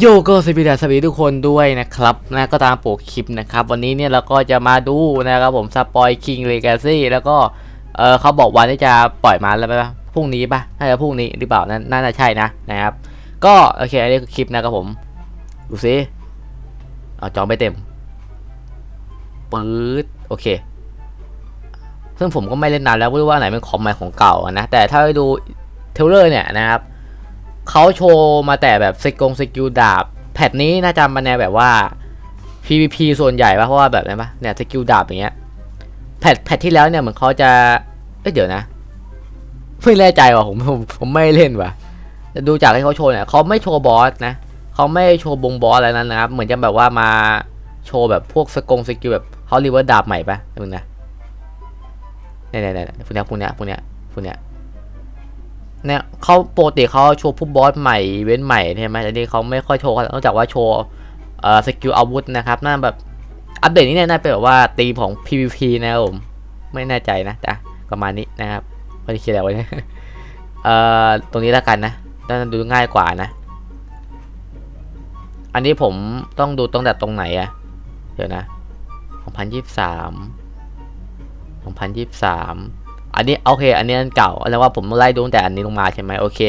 โยก็สวัสดีสวัสดีทุกคนด้วยนะครับนะก็ตามโปกคลิปนะครับ วันนี้เนี่ยเราก็จะมาดูนะครับผมสปอยคิงเลกาซี่แล้วก็เออเขาบอกวันที่จะปล่อยมาแล้วไหมพรุ่งนี้ปะน่าจะพรุ่งนี้หรือเปล่านั่นน่าจะใช่นะนะครับ ก็โอเคอันนี้คือคลิปนะครับผมดูซิเอาจอไม่เต็มปื๊ดโอเค ซึ่งผมก็ไม่เล่นนานแล้วไม่รู้ว่าไหนเป็นคอมใหม่ของเก่านะแต่ถ้าไปดูเทเลอร์เนี่ยนะครับ เขาโชว์มาแต่แบบสกงสกิลดาบ แพทนี้น่าจะมาแนวแบบว่า PVP ส่วนใหญ่ปะเพราะว่าแบบไหนปะเนี่ยสกิลดาบอย่างเงี้ยแพทแพทที่แล้วเนี่ยเหมือนเขาจะเอ้ยเดี๋ยวนะไม่แน่ใจว่ะผมผมผมไม่เล่นว่ะแต่ดูจากที่เขาโชว์เนี่ยเขาไม่โชว์บอสนะเขาไม่โชว์บงบอสอะไรนั้นนะครับ เหมือนจะแบบว่ามาโชว์แบบพวกสกงสกิลแบบเขารียกว่าดาบใหม่ปะมึงนะเนี่ยเนี่ยเนี่ยพวกเนี้ยพวกเนี้ยพวกเนี้ยพวกเนี้ย เนี่ยเขาปกติเขาโชว์พวกบอสใหม่เว้นใหม่ใช่ไหมแต่นี่เขาไม่ค่อยโชว์นอกจากว่าโชว์เอ่อสกิลอาวุธนะครับน่าแบบอัปเดตนี้เนี่ยน่าเป็นแบบว่าตีมของ PVP นะครับผมไม่แน่ใจนะแต่ประมาณนี้นะครับไม่ได้คิดอะไรไว้นะเอ่อตรงนี้แล้วกันนะน่าจะดูง่ายกว่านะ อันนี้ผมต้องดูตั้งแต่ตรงไหนอะเดี๋ยวนะ2023 2023 อันนี้โอเค อันนี้อันเก่าแล้วว่าผมไล่ดูตั้งแต่อันนี้ลงมาใช่ไหมโอเค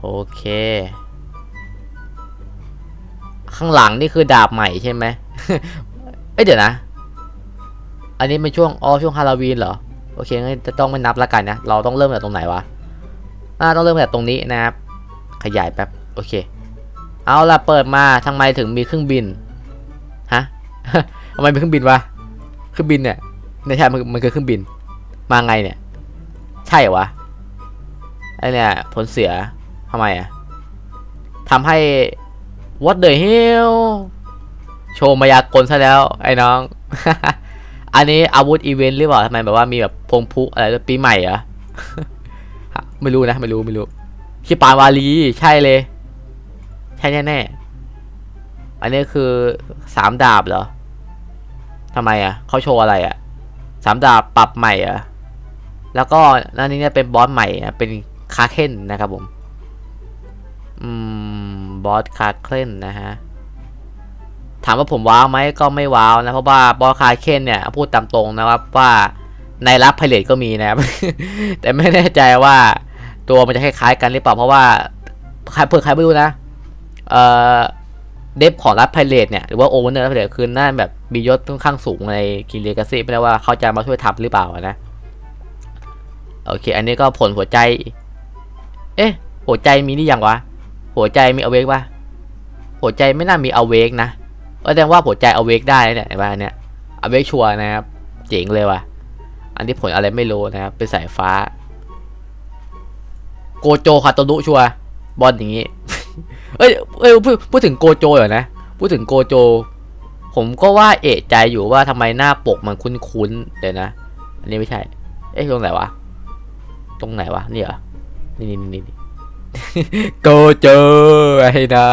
โอเค ข้างหลังนี่คือดาบใหม่ใช่ไหมเอ้ยเดี๋ยวนะ อันนี้เป็นช่วงอ๋อช่วงฮาโลวีนเหรอ โอเคงั้นจะต้องไม่นับละกันนะ เราต้องเริ่มจากตรงไหนวะอ่าต้องเริ่มจากตรงนี้นะครับ ขยายแป๊บ โอเค เอาล่ะเปิดมาทำไมถึงมีเครื่องบิน ฮะทำไมเป็นเครื่องบินวะ เครื่องบินเนี่ย ไม่ใช่มันมันคือเครื่องบิน มาไงเนี่ย ใช่เหรอวะไอเนี่ย ผลเสียทำไมอะทำให้ what the hell โชว์มายากลซะแล้ว ไอ้น้อง อันนี้อาวุธอีเวนต์หรือเปล่าทำไมแบบว่ามีแบบพงพุอะไรปีใหม่เหรอไม่รู้นะ ไม่รู้ไม่รู้ชิปานวาลีใช่เลย ใช่แน่ๆอันนี้คือสามดาบเหรอทำไมอะเขาโชว์อะไรอะ สามดาบปรับใหม่อะแล้วก็นั่นนี่เนี่ยเป็นบอสใหม่นะเป็นคาเคนนะครับผม อืม บอสคาเคนนะฮะ ถามว่าผมว้าวไหมก็ไม่ว้าวนะ เพราะว่าบอสคาเคนเนี่ย พูดตามตรงนะครับว่าในรับไพเรตก็มีนะครับ แต่ไม่แน่ใจว่าตัวมันจะคล้ายๆกันหรือเปล่า เพราะว่าใครเผื่อใครไม่รู้นะ เอ่อ เดฟของรัฐไพเรตเนี่ย หรือว่าโอเวอร์เนอร์รัฐไพเรตคือหน่าแบบ มียศค่อนข้างสูงในกินเลกาซีไม่ได้ว่าเขาจะมาช่วยทับหรือเปล่านะ โอเค อันนี้ก็ผลหัวใจ เอ๊ะ หัวใจมีนี่ยังวะ หัวใจมีอเวกปะหัวใจไม่น่ามีอเวกนะแสดงว่าหัวใจอเวกได้เนี่ยเห็นปะอันเนี่ยอเวกชัวนะครับ เจ๋งเลยว่ะ อันนี้ผลอะไรไม่รู้นะครับ เป็นสายฟ้า โกโจคาโตรุชัวบอลอย่างงี้ เอ้ยเอ้ยพูดถึงโกโจเหรอนะ พูดถึงโกโจ ผมก็ว่าเอะใจอยู่ว่าทำไมหน้าปกมันคุ้นๆเดี๋ยวนะ อันนี้ไม่ใช่ เอ๊ะตรงไหนวะ ตรงไหนวะ นี่เหรอ นี่นี่นี่นี่โกโจไอ้นะ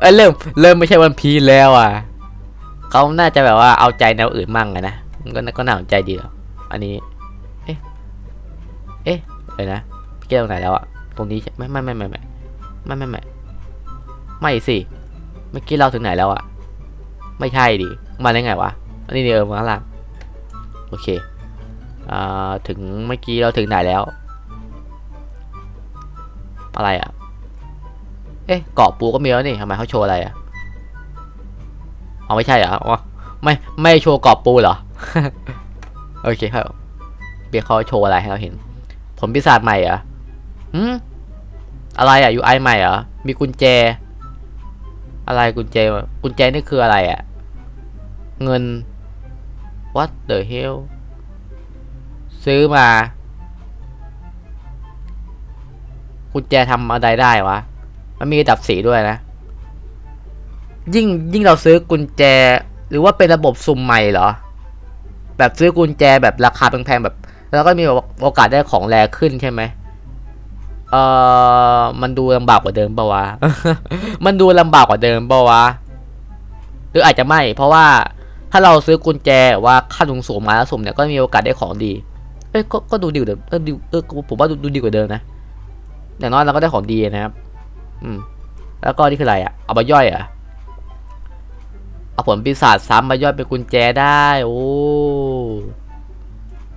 เอ้ยเริ่ม เริ่มไม่ใช่วันพีแล้วอะ เขาน่าจะแบบว่าเอาใจแนวอื่นมั่งนะ มันก็ก็น่าสนใจดีหรออันนี้ เอ๊ะ เอ๊ะเดี๋ยนะกี้ตรงไหนแล้วอะตรงนี้ไม่ไม่ไม่ไม่ไม่ไม่ไม่ไม่ไม่สิ เมื่อกี้เราถึงไหนแล้วอะ ไม่ใช่ดิมาได้ไงวะอันนี้เดิมข้างล่างโอเคอ่าถึงเมื่อกี้เราถึงไหนแล้ว อะไรอะเอ๊ะเกาะปูก็มีแล้วนี่ทำไมเขาโชว์อะไรอะเอาไม่ใช่เหรออ๋อไม่ไม่โชว์เกาะปูเหรอโอเคครับเบียร์เขาโชว์อะไรให้เราเห็น ผลปีศาจใหม่เหรอหืมอะไรอะ UI ใหม่เหรอมีกุญแจ อะไรกุญแจกุญแจนี่คืออะไรอะ เงิน what the hell ซื้อมากุญแจทำอะไรได้วะ มันมีระดับสีด้วยนะ ยิ่งยิ่งเราซื้อกุญแจ หรือว่าเป็นระบบสุ่มใหม่เหรอ แบบซื้อกุญแจแบบราคาแพงๆแบบ แล้วก็มีโอกาสได้ของแรขึ้นใช่ไหมเออมันดูลำบากกว่าเดิมปะวะ มันดูลำบากกว่าเดิมปะวะ หรืออาจจะไม่ เพราะว่า ถ้าเราซื้อกุญแจว่าค่าสูงสูงมาแล้วสุ่มเนี่ยก็มีโอกาสได้ของดี เอ้ยก็ก็ดูดีกว่าเดิมเออดีเออผมว่าดูดูดีกว่าเดิมนะอย่างน้อยเราก็ได้ของดีนะครับ อืม แล้วก็นี่คืออะไรอะเอามาย่อยอะเอาผลปีศาจซ้ำมาย่อยเป็นกุญแจได้โอ้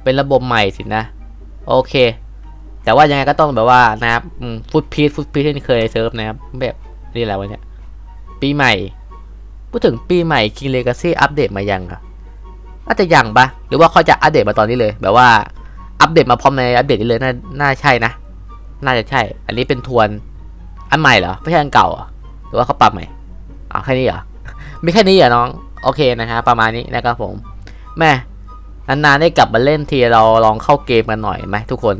เป็นระบบใหม่สินะโอเค แต่ว่ายังไงก็ต้องแบบว่านะครับฟุตพีทฟุตพีทที่เคยเซิร์ฟนะครับแบบนี่แหละวันเนี้ยปีใหม่ พูดถึงปีใหม่ King Legacy อัปเดตมายังอะน่าจะยังปะหรือว่าเขาจะอัปเดตมาตอนนี้เลย แบบว่าอัปเดตมาพร้อมในอัปเดตนี้เลยน่าน่าใช่นะ น่าจะใช่ อันนี้เป็นทวนอันใหม่เหรอไม่ใช่อันเก่าหรือว่าเขาปรับใหม่อ๋อแค่นี้เหรอมีแค่นี้เหรอน้องโอเคนะครับประมาณนี้นะครับผมแม่นานๆได้กลับมาเล่นทีเราลองเข้าเกมกันหน่อยไหมทุกคน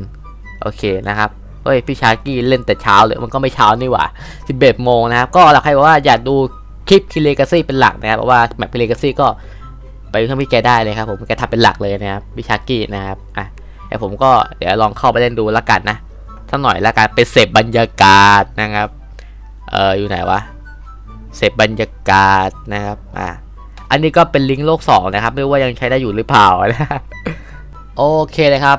โอเคนะครับเฮ้ยพี่ชากี้เล่นแต่เช้าเลยมันก็ไม่เช้านี่หว่า11โมงนะครับก็เราใครบอกว่าอยากดู คลิปคิเลกาซี่เป็นหลักนะครับเพราะว่าแมปคิเลกาซี่ก็ไปเครื่องพี่แกได้เลยครับผมแกทำเป็นหลักเลยนะครับพี่ชากี้นะครับอะแต่ผมก็เดี๋ยวลองเข้าไปเล่นดูล้วกันนะสักหน่อยล้วกันเป็นเสพบรรยากาศนะครับเอออยู่ไหนวะเสพบรรยากาศนะครับอะอันนี้ก็เป็นลิงก์โลกสองนะครับไม่รู้ว่ายังใช้ได้อยู่หรือเปล่านะโอเคเลยครับ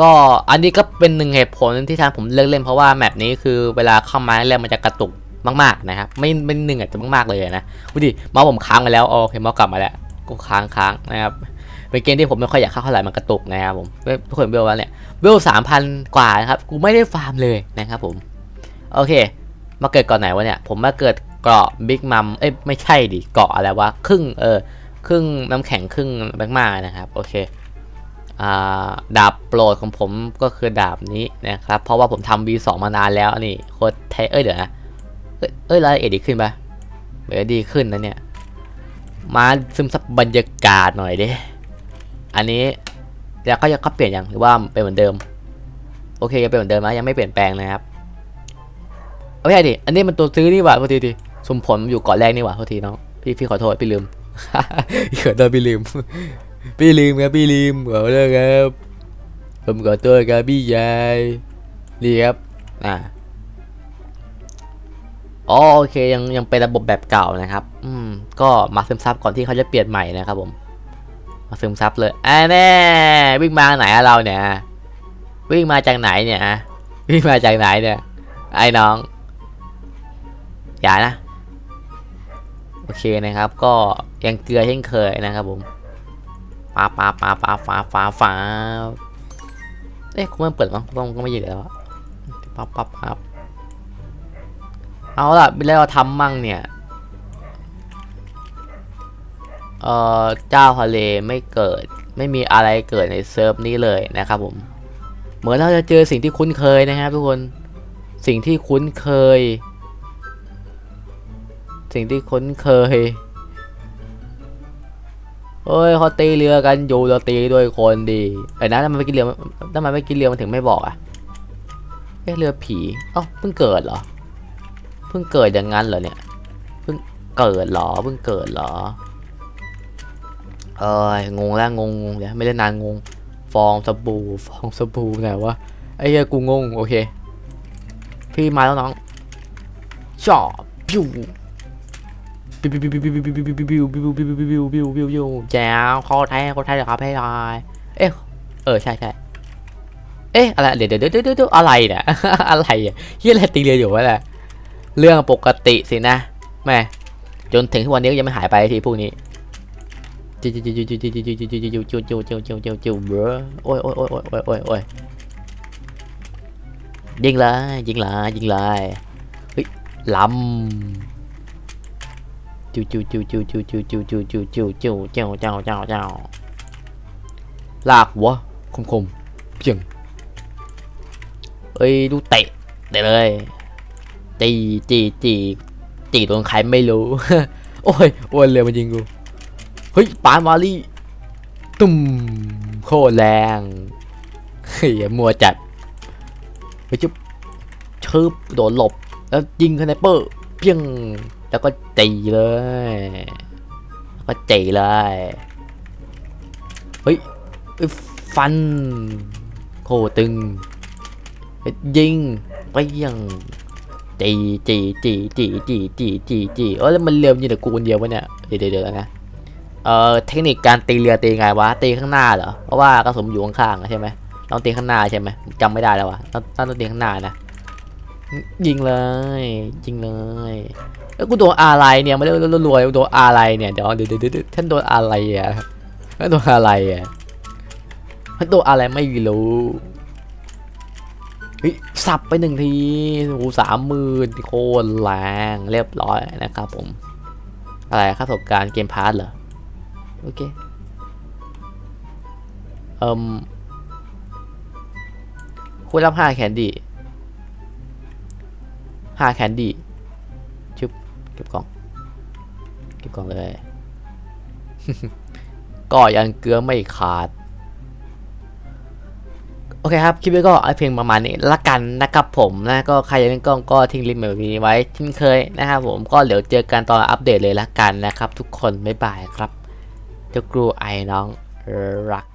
ก็อันนี้ก็เป็นหนึ่งเหตุผลที่ทางผมเลิกเล่นเพราะว่าแมปนี้คือเวลาเข้ามาแรกมันจะกระตุก มากๆนะครับไม่ไม่หนึ่งอาจจะมากๆเลยนะดูดิเมาส์ผมค้างไปแล้วโอเคเมาส์กลับมาแล้วก็ค้างค้างนะครับเป็นเกมที่ผมไม่ค่อยอยากเข้าเท่าไหร่มันกระตุกนะครับผมเว้ยทุกคนเวลว่าเนี่ยเวลสามพันกว่านะครับกูไม่ได้ฟาร์มเลยนะครับผมโอเค มาเกิดก่อนไหนวะเนี่ยผมมาเกิดเกาะบิ๊กมัมเอ้ยไม่ใช่ดิเกาะอะไรวะครึ่งเออครึ่งน้ำแข็งครึ่งแบงมานะครับโอเคดาบโปรดของผมก็คือดาบนี้นะครับเพราะว่าผมทำ V2 มานานแล้วนี่โคตรเทเอ้ยเดี๋ยวนะ เอ้ยอ้ยรายละเอียดดีขึ้นปะเดี๋ยวดีขึ้นนะเนี่ย มาซึมซับบรรยากาศหน่อยดิ อันนี้แล้วก็ยังเขาเปลี่ยนยังหรือว่าเป็นเหมือนเดิม โอเคยังเป็นเหมือนเดิมนะยังไม่เปลี่ยนแปลงนะครับโอเคดิอันนี้มันตัวซื้อนี่หว่าโทษทีดิสมผลอยู่เกาะแรกนี่หว่าโทษทีน้องพี่พี่ขอโทษพี่ลืมขอโทษพี่ลืม พี่ลืมครับพี่ลืมขอโทษครับผมขอโทษครับพี่ยายดีครับอ่า อ๋อโอเคยังยังเป็นระบบแบบเก่านะครับ อืม ก็มาซึมซับก่อนที่เขาจะเปลี่ยนใหม่นะครับผม มาซึมซับเลยอ่าแน่วิ่งมาไหนอะเราเนี่ย วิ่งมาจากไหนเนี่ยวิ่งมาจากไหนเนี่ย ไอ้น้อง อย่านะ โอเคนะครับ ก็ยังเกลือเช่นเคยนะครับผมปาปาปาปาฟ้าฟ้าฟ้าเอ๊ะคุณมันเปิดมั้งต้องก็ไม่ยู่แล้วปั๊บปั๊บปั๊บ เอาล่ะมีอะไรเราทำมั่งเนี่ย เอ่อ เจ้าทะเลไม่เกิด ไม่มีอะไรเกิดในเซิร์ฟนี้เลยนะครับผม เหมือนเราจะเจอสิ่งที่คุ้นเคยนะครับทุกคน สิ่งที่คุ้นเคย สิ่งที่คุ้นเคยเอ้ยเขาตีเรือกันอยู่เราตีด้วยคนดีไอ้นะทำไมไม่กินเรือทำไมไม่กินเรือมันถึงไม่บอกอะเอ๊ะเรือผีเอ้าเพิ่งเกิดเหรอ พิ่งเกิดอย่างนั้นเหรอเนี่ย เพิ่งเกิดเหรอ เพิ่งเกิดเหรอ เอ้ยงงแล้วงงงงเดี๋ยไม่เล่นานงง ฟองสบู่ฟองสบู่ไหนวะ ไอ้เหี้ยกูงง โอเค พี่มาแล้วน้องชอบพิวบิวบิวบิวบิวบิวบิวบิวบิวบิวบิวบิวบิวบิวบิวแจ๋วเขาไทยเขาไทยเหรอครับให้ทายเอ๊ะเออใช่ใช่เอ๊ะอะไรเดี๋ยวเดี๋ยวเดี๋ยวเดี๋ยวอะไรเนี่ยอะไรเฮียอะไรตีเรียนอยู่วะเนี่ย เรื่องปกติสินะแม่จนถึงทุกวันนี้ก็ยังไม่หายไปทีพวกนี้จิวจิวจิวจิวจิวจิวจิวจิวจิวจิวจิวจิวจิวจิวจิวเบ้อโอ้ยโอ้ยโอ้ยโอ้ยโอ้ยโอ้ยโอ้ยยิงเลยยิงเลยยิงเลยเฮ้ยลำจิวจิวจิวจิวจิวจิวจิวจิวจิวจิวจิวเจ้าเจ้าเจ้าเจ้าลากหัวคมคมๆเพียงเอ้ยดูเตะเตะเลย จีจีจีจีโดนใครไม่รู้ โอ้ยโอ้ยเรือมันยิงกู เฮ้ยปานวาลี่ ตุ่มโคตรแรงเฮ้ยมัวจัดไปจุ๊บชืบโดนหลบ แล้วยิงคาไนเปอร์เพียงแล้วก็จีเลย แล้วก็จีเลย เฮ้ยอ้ยฟัน โคตรตึง ยิงไปยัง จีจีจีจีจีจีจีจีเออแล้วมันเรือมยิงแต่กูคนเดียววะเนี่ยเดี๋ยวเดี๋ยวนะเอ่อเทคนิคการตีเรือตีไงวะตีข้างหน้าเหรอเพราะว่ากระสุนอยู่ข้างๆใช่ไหมต้องตีข้างหน้าใช่ไหมจำไม่ได้แล้ววะต้องต้องตีข้างหน้านะยิงเลยยิงเลยแล้วกูโดนอะไรเนี่ยไม่ได้รวยๆโดนอะไรเนี่ยเดี๋ยวเดี๋ยวเดี๋ยวเดี๋ยวท่านโดนอะไรอะท่านโดนอะไรอะท่านโดนอะไรไม่รู้ เฮ้ยสับไปหนึ่งทีโอ้โหสามหมื่นโคตรแรงเรียบร้อยนะครับผม อะไรค่าประสบการณ์เกมพาร์ทเหรอ โอเค เอ่มคุณรับห้าแคนดี้ห้าแคนดี้ชุบเก็บกล่อง เก็บกล่องเลย ก็ยังเกลือไม่ขาด โอเคครับ คลิปนี้ก็เอาเพียงประมาณนี้ละกันนะครับผมนะก็ใครอยากเล่นกล้องก็ทิ้งลิงก์แบบนี้ไว้เช่นเคยนะครับผมก็เดี๋ยวเจอกันตอนอัปเดตเลยละกันนะครับ ทุกคนบ๊ายบายครับเจ้ากรูไอ้น้องรัก